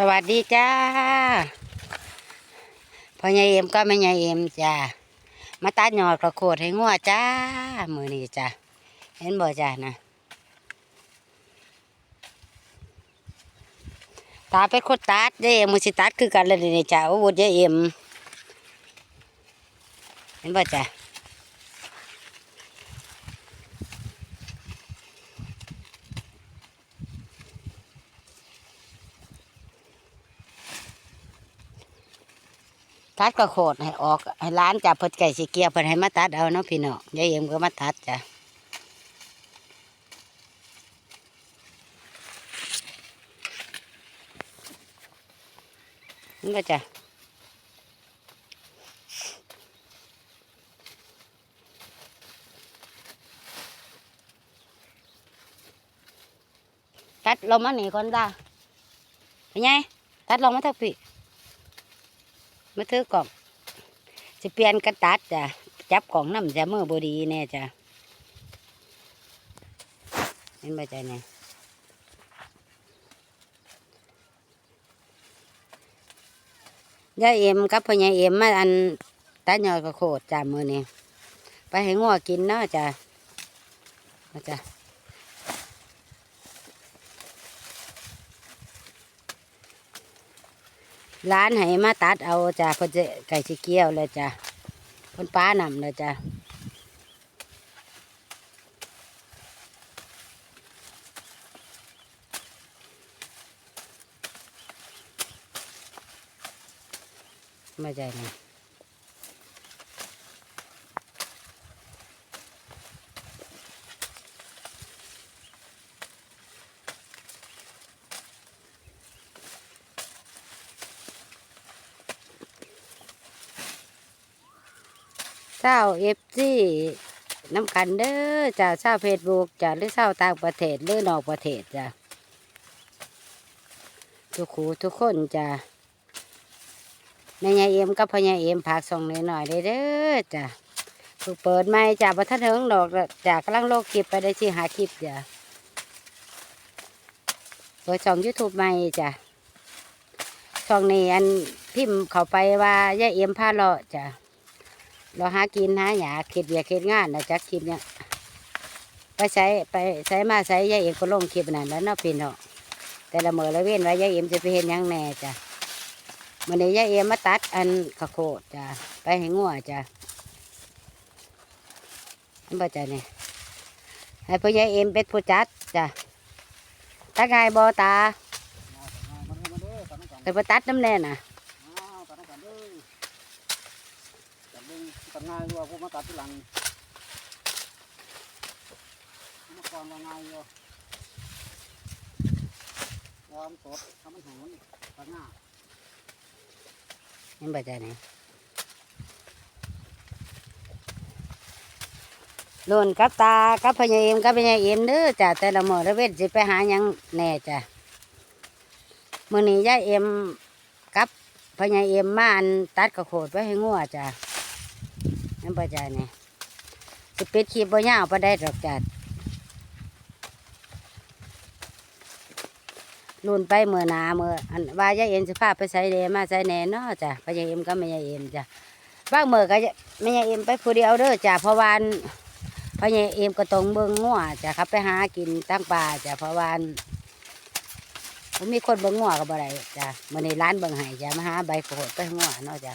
สวัสดีจ้าพ่อใหญ่เอ็มก็แม่ใหญ่เอ็มจ้ามาตัดหยอดกระโคดให้งัวจ้า มือนี้จ้าเห็นบ่จ้านะตาเป็นคนตัดเด้เอ็มมือสิตัดคือกันเลยนี่จ้าโอ้โหยายเอ็มเห็นบ่จ้า ตัดกระโคดให้ออกให้ร้านจ้าเพิ่นไก่สิเกียร์เพิ่นให้มาตัดเอาเนาะพี่น้องยายเอ็มก็มาตัดจ้านี่ก็จะตัดลงมาหนีก่อนได้เป็นไงตัดลงมาทักพี่ มาถือกล่องจะเปลี่ยนกันตัดจ้ะจับกล่องน้ำจะมือบดีแน่จ้ะเห็นไหมใจเนี่ยยายเอ็มกับพ่อใหญ่เอ็มมาอันตาหยอดกระโคดจ้ามือนี้ไปให้งัวกินเนาะจ้ามาจ้า ร้านให้มาตัดเอาจ้าเพิ่นจะไก่สิเกี้ยวเลยจ้ะเพิ่นป้านำเลยจ้ะมาใจเนี่ย ศร้าเอฟซีน้ำกันเด้อจ้าเศร้าเฟซบุ๊กจ้าหรือเศร้าต่างประเทศหรือนอกประเทศจ้าทุกคูทุกคนจ้าแม่ยายเอ็มกับพ่อยายเอ็มผากส่องหน่อยๆได้เด้อจ้าถูกเปิดไม่จ้าบัทันเถิงดอกจ้ากำลังโลกคลิปไปได้ที่หาคลิปจ้าเปิดช่องยูทูบใหม่จ้าช่องนี้อันพิมพ์เข้าไปว่ายายเอ็มพาเลาะจ้า เราหากินหาหยาเข็ดเบียเข็ดงานนะจักคลิปเนี่ยไปใช้ไปใช้มาใช้ยายเอ็มก็ลงคลิปนั่นแล้วเนาะพี่เนาะแต่ละเมื่อละเว้นไว้ยายเอ็มจะไปเห็นยังแน่จ้ะมันนี้ยายเอ็มมาตัดอันขะโคดจ้ะไปให้งัวจ้ะอันบ่จ้ะเนี่ยให้พ่อยายเอ็มเป็นผู้จัดจ้ะตาไงบอตาเป็นผู้ตัดน้ำแน่น่ะ ตัดกันเด้อตัดเบิ่ ง่ายว่าพวกมาตัดที่หลังมื่อก่อนว่าง่ายอยู่ความสดทำมันห้งตัดง่ายเห็นบ่จ้ะเนี่ยโดนกับตากับพญาเอ็มกับพญาเอ็มเด้อจ้ะแต่ละหม้อละเวทสิไปหายังแน่จ้ะมื้อนี้ยายเอ็มกับพญาเอ็มมาอันตัดกระโขดไว้ให้งัวจ้ะ นั่นบ่จ้ะเนี่ยสิปิดคลิปบ่ยาวบ่ได้ดอกจ้ะลุ่นไปเมื้อน้ามื้ออันว่ายายเอ็มสิพาไปใส่เดมาใส่แหน่เนาะจ้ะพญาเอ็มกับแม่ยายเอ็มจ้ะบ้างเมื้อก็แม่ยายเอ็มไปผู้เดียวเด้อจ้ะเพราะวันพราะเยเอ็มก็ตรงเบิ่งงัวจ้ะครับไปหากินตั้งป่าจ้ะเพราะว่าผมมีคนเบิ่งงัวก็บ่ได้จ้ะมื้อนี้ร้านเบิ่งให้จ้ะมาหาใบโขดไปงัวเนาะจ้ะ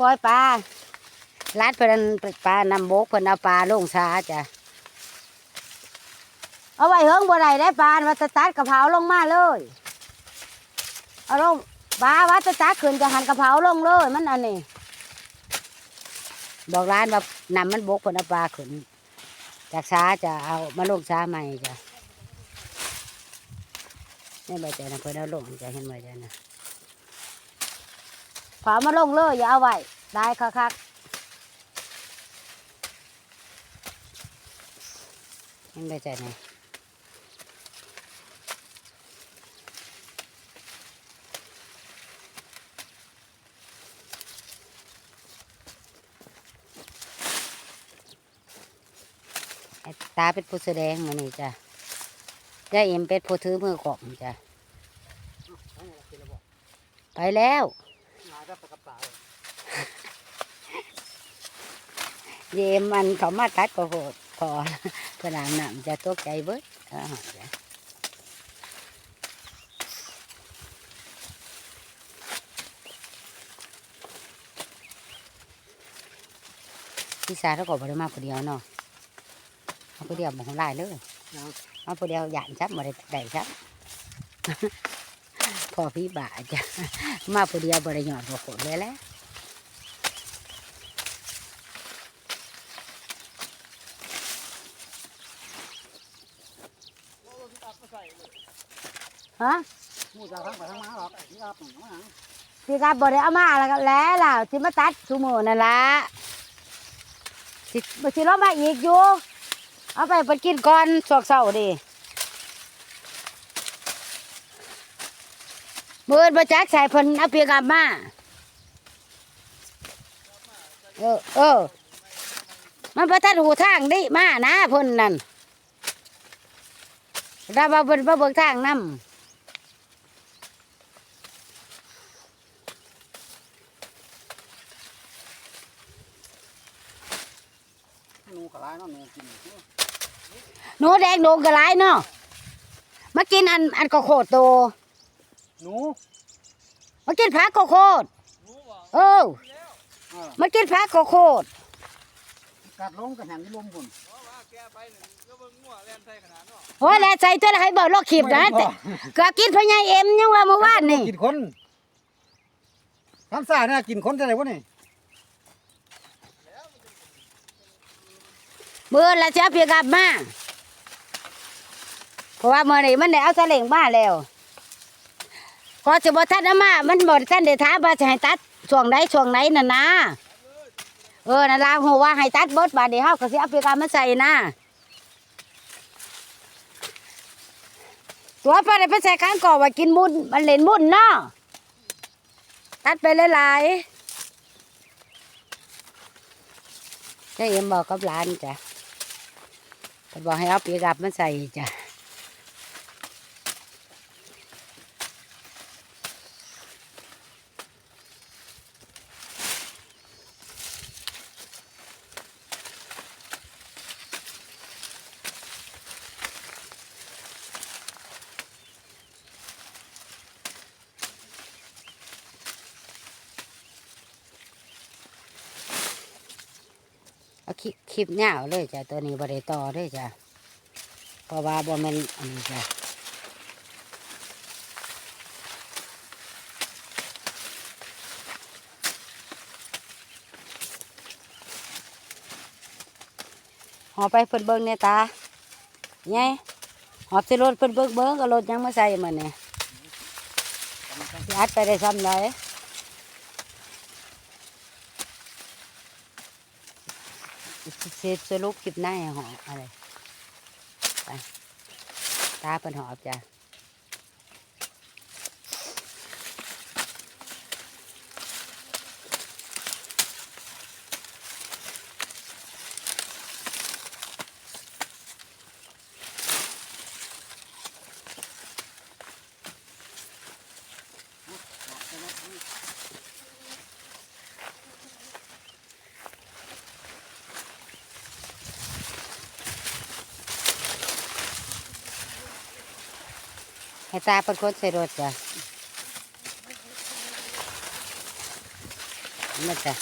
ปล่อยปลาลาดเพิ่อนปลานำบกเพิ่นเอาปลาลงซาจ้ะเอาไว้เฮิงบ่ได้ได้ปลาว่าจะตัดกระเพราลงมาเลยเอาลงปลาว่าจะตัดขึ้นจะหันกระเพราลงเลยมันอันนี้บอกร้านว่านำมันบกเพนเอาปลาขึ้นจากช้าจะเอามาลงช้าใหม่จ้ะนี่ใบใจนะเพิ่นเอาลงจะเห็นใบใจนะ ฝามาลงเลยอย่าเอาไว้ได้คักๆเห็นใบใจนะไอ้ตาเป็นผู้แสดงมานี่จ้ะยายเอ็มเป็นผู้ถือมือของจ้ะเอาเนี่ยกินแล้วบอกไปแล้ว หาได้ปลากระป๋าเลยเยมมันเขามาตัดก็โหดพอขนาดน้ำจะตกใจเบิดเอาหาจ้ะพี่สาวเขาก็บริมาคนเดียวเนาะเอาคนเดียวมองไล่เลยนะเอาคนเดียวหยานชับมาได้ได้ชับ พอพี่บ่าจ้ะมาคนเดียวบริยอดหัวโขนเลยแหล้วฮะมูจะทั้งไปทั้งมาหรอกนี่ครับหนูนะสิครับบ่ได้เอามาแล้วก็แล้วล่ะสิมาตัดซุมื้อนั่นล่ะสิบ่สิรอมาอีกอยู่เอาไปเพิ่นกินก่อนสวกเช้าดิ มื้ออนบ่จักใส่เพิ่นเอาเปียกลับมาเออเออ มันบ่ทันหูทางไดิมานะเพิ่นนั่นถ้าว่าเพิ่นบ่เบิกทางนำหนูกระไรเนาะหนูกินหนูแดงโดงกระไรเนาะมากินอันอันก็โคตรโต หนูมากินผักก็โคตรเออเออมากินผักก็โคตรกัดลงกับแหงลมพุ่นโอ้ยแล้วใส่ตัวให้เบิดลอกขีบนะแต่ก็กินพญายเอ็มยังว่าเมื่อวานนี่กินคนทำซ่าเนี่ยกินคนจะไหนวะนี่เมื่อละจะเพียกลับมาเพราะว่าเมื่อนี้มันได้เอาสลิงมาแล้ว ก็จะบ่ทันเอามามันบ่ทันได้ถามว่าจะให้ตัดช่วงไหนช่วงไหนน่ะนะเออนั่นล่ะฮู้ว่าให้ตัดเบิดบาดนี้เฮาก็สิเอาเพียกลับมาใส่นะตัวปลาได้ไปใส่ข้างก่อว่ากินมุนมันเล่นมุนเนาะตัดไปหลายๆได้เอ็มบอกกับหลานจ้ะบอกให้เอาปีกับมาใส่จ้ะ คลิปคลิปยาวเลยจ้ะตัวนี้บริต่อเลยจ้ะเพราะว่าบ่แม่นอันนี้จ้ะหอบไปเพิ่นเบิ่งเนี่ยตาไงหอบสิรถเพิ่นเบิ่งเบิ่งก็รถยังมาใส่มันเนี่ยยัดไปได้ซ้ำไหน เซฟสรุปคลิปหน้าห้หออะไรไปตาเป็นหอบจ้ะ ให้ตาเป็นคนใส่รถจ้ะมาจ้ะ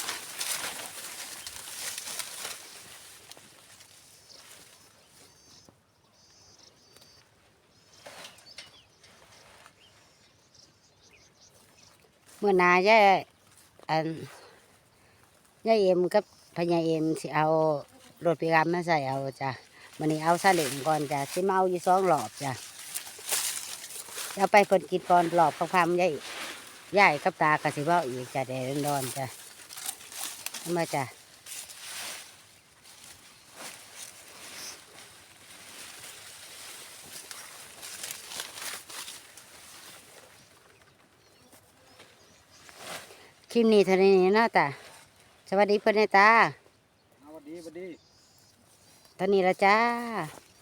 เมื่อนายายอันยายเอ็มกับพญาเอ็มสิเอารถปิกอัพมาใส่เอาจ้ะวันนี้เอาซาเล็งก่อนจ้ะสิมาเอาอยู่สองหลอบจ้ะ เอาไปเพิ่นกินก่อนหลอบคำๆยายยายกับตากะสิเว่าอีกจ้ะแดดร้อนๆจ้ะเอามาจ้ะคลิปนี้เท่านี้เนาะจ้ะสวัสดีเพื่อนในตาเอาสวัสดีสวัสดีตอนนี้ละจ้าส